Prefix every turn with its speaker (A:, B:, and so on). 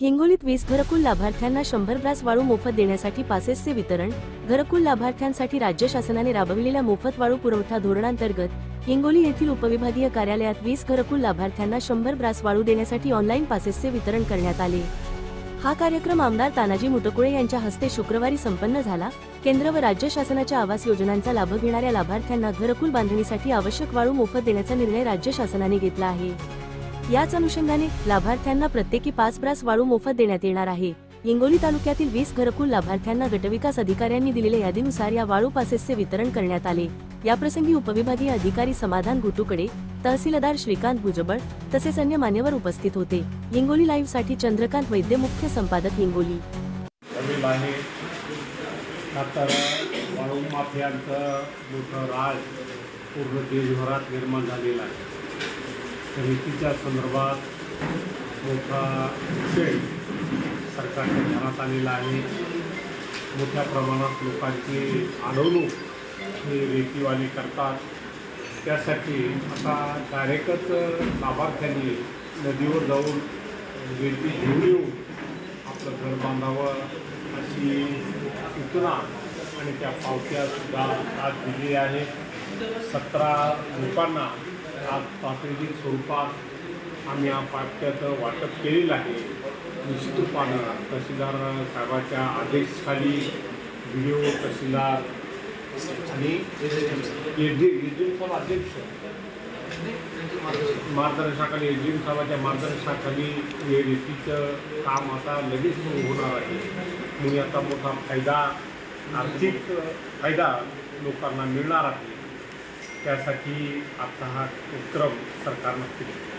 A: हिंगोलीत वीस घरकुल लाभार्थ्यांना शंभर ग्रास वाळू मोफत देण्यासाठी पासेसचे वितरण घरकुल लाभार्थ्यांसाठी राज्य शासनाने राबविलेल्या मोफत वाळू पुरवठा धोरणांतर्गत हिंगोली येथील उपविभागीय कार्यालयात वीस घरकुल लाभार्थ्यांना शंभर ग्रास वाळू देण्यासाठी ऑनलाईन पासेसचे वितरण करण्यात आले. हा कार्यक्रम आमदार तानाजी मुटकुळे यांच्या हस्ते शुक्रवारी संपन्न झाला. केंद्र व राज्य शासनाच्या आवास योजनांचा लाभ घेणाऱ्या लाभार्थ्यांना घरकुल बांधणीसाठी आवश्यक वाळू मोफत देण्याचा निर्णय राज्य शासनाने घेतला आहे. याच अनुषंगाने लाभार्थ्यांना प्रत्येकी पाच ब्रास वाळू मोफत देण्यात येणार आहे. हिंगोली तालुक्यातील वीस घरकुल लाभार्थ्यांना गटविकास अधिकाऱ्यांनी दिलेल्या यादीनुसार या वाळू पासेसचे वितरण करण्यात आले. याप्रसंगी उपविभागीय अधिकारी समाधान घुटुकडे तहसीलदार श्रीकांत भुजबळ तसेच अन्य मान्यवर उपस्थित होते. हिंगोली लाईव्हसाठी चंद्रकांत वैद्य मुख्य संपादक हिंगोली.
B: माफियांचा राज पूर्ण देशभरात निर्माण झालेला आहे. रेतीच्या संदर्भात मोठा विषय सरकारच्या ध्यानात आलेला आहे. मोठ्या प्रमाणात लोकांची अडवणूक हे रेतीवाली करतात. त्यासाठी आता डायरेक्टच लाभार्थ्यांनी नदीवर जाऊन रेती घेऊन येऊन आपलं घर बांधावं अशी सूचना आणि त्या पावत्यासुद्धा आज दिली आहे. सतरा लोकांना आज प्रातिनिधिक स्वरूपात आम्ही या पाट्याचं वाटप केलेलं आहे. निश्चित रूपानं तहसीलदार साहेबाच्या आदेशाखाली ओ तहसीलदार आणि एडी एजीएम अध्यक्ष मार्गदर्शनाखाली एजीएम साहेबाच्या मार्गदर्शनाखाली हे रेतीचं काम आता लगेच सुरू होणार आहे. म्हणून याचा मोठा फायदा आर्थिक फायदा लोकांना मिळणार आहे. त्यासाठी आता हा उपक्रम सरकारनं केला